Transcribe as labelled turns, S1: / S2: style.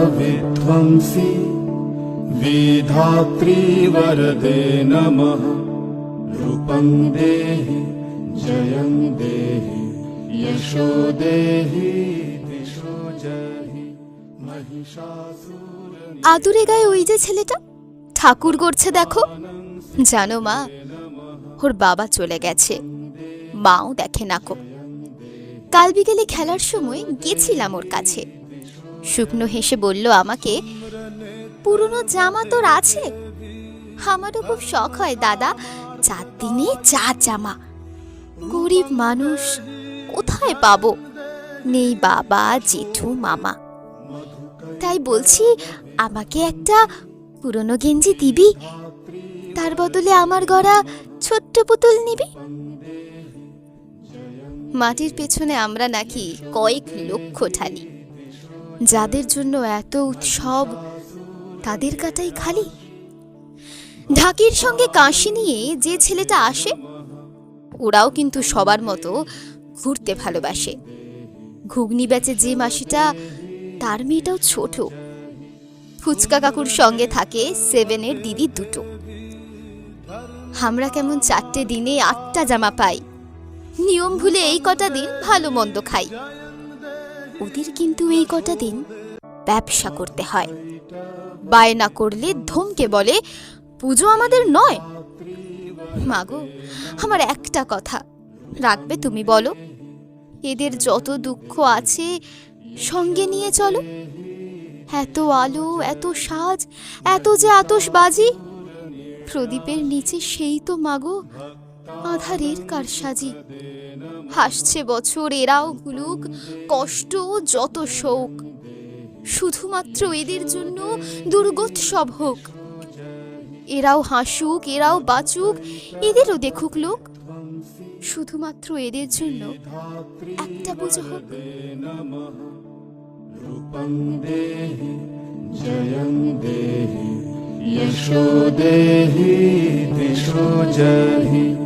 S1: मधुकैटवविध्वंसि विधात्री वरदे नमः रूपं देहि जयं देहि यशो देहि दिशो जहि महिषासुर
S2: আদুরে গায়ে ওই যে ছেলেটা ঠাকুর গড়ছে দেখো জানো মা ওর বাবা চলে গেছে মাও দেখে নাকো কাল বিকেলে খেলার সময় গেছিলাম ওর কাছে। শুকনো হেসে বলল, আমাকে পুরনো জামা তোর আছে? আমারও খুব শখ হয় দাদা, চার দিনে চার জামা। গরিব মানুষ কোথায় পাবো? নেই বাবা, জেঠু, মামা। তাই বলছি, আমাকে একটা পুরনো গেঞ্জি দিবি। তার বদলে আমার গড়া ছোট্ট পুতুল নিবি। মাটির পেছনে আমরা নাকি কয়েক লক্ষ ঠালি যাদের জন্য এত উৎসব, তাদের কাটাই খালি। ঢাকির সঙ্গে কাশি নিয়ে যে ছেলেটা আসে, ওরাও কিন্তু সবার মতো ঘুরতে ভালোবাসে। ঘুগনি বেচে যে মাসিটা, তার মেয়েটাও ছোট। ফুচকা কাকুর সঙ্গে থাকে সেভেনের দিদি দুটো। আমরা কেমন চারটে দিনে আটটা জামা পাই। নিয়ম ভুলে এই কটা দিন ভালো মন্দ খাই। ওদের কিন্তু এই কটা দিন ব্যবসা করতে হয়। বায়না করলে ধমকে বলে, পুজো আমাদের নয়। মাগো, আমার একটা কথা রাখবে তুমি বলো। এদের যত দুঃখ আছে সঙ্গে নিয়ে চলো। এত আলো, এত সাজ, এত যে আতশবাজি। প্রদীপের নিচে সেই তো মাগো আধারের কারসাজি হাসছে বছর এরাও ভুলুক কষ্ট যত শোক শুধুমাত্র এদের জন্য দুর্গোৎসব হোক এরাও হাসুক এরাও বাঁচুক এদেরও দেখুক লোক শুধুমাত্র এদের জন্য একটা পুজো হোক
S1: रूपं देहि जयं देहि यशो देहि दिशो जहि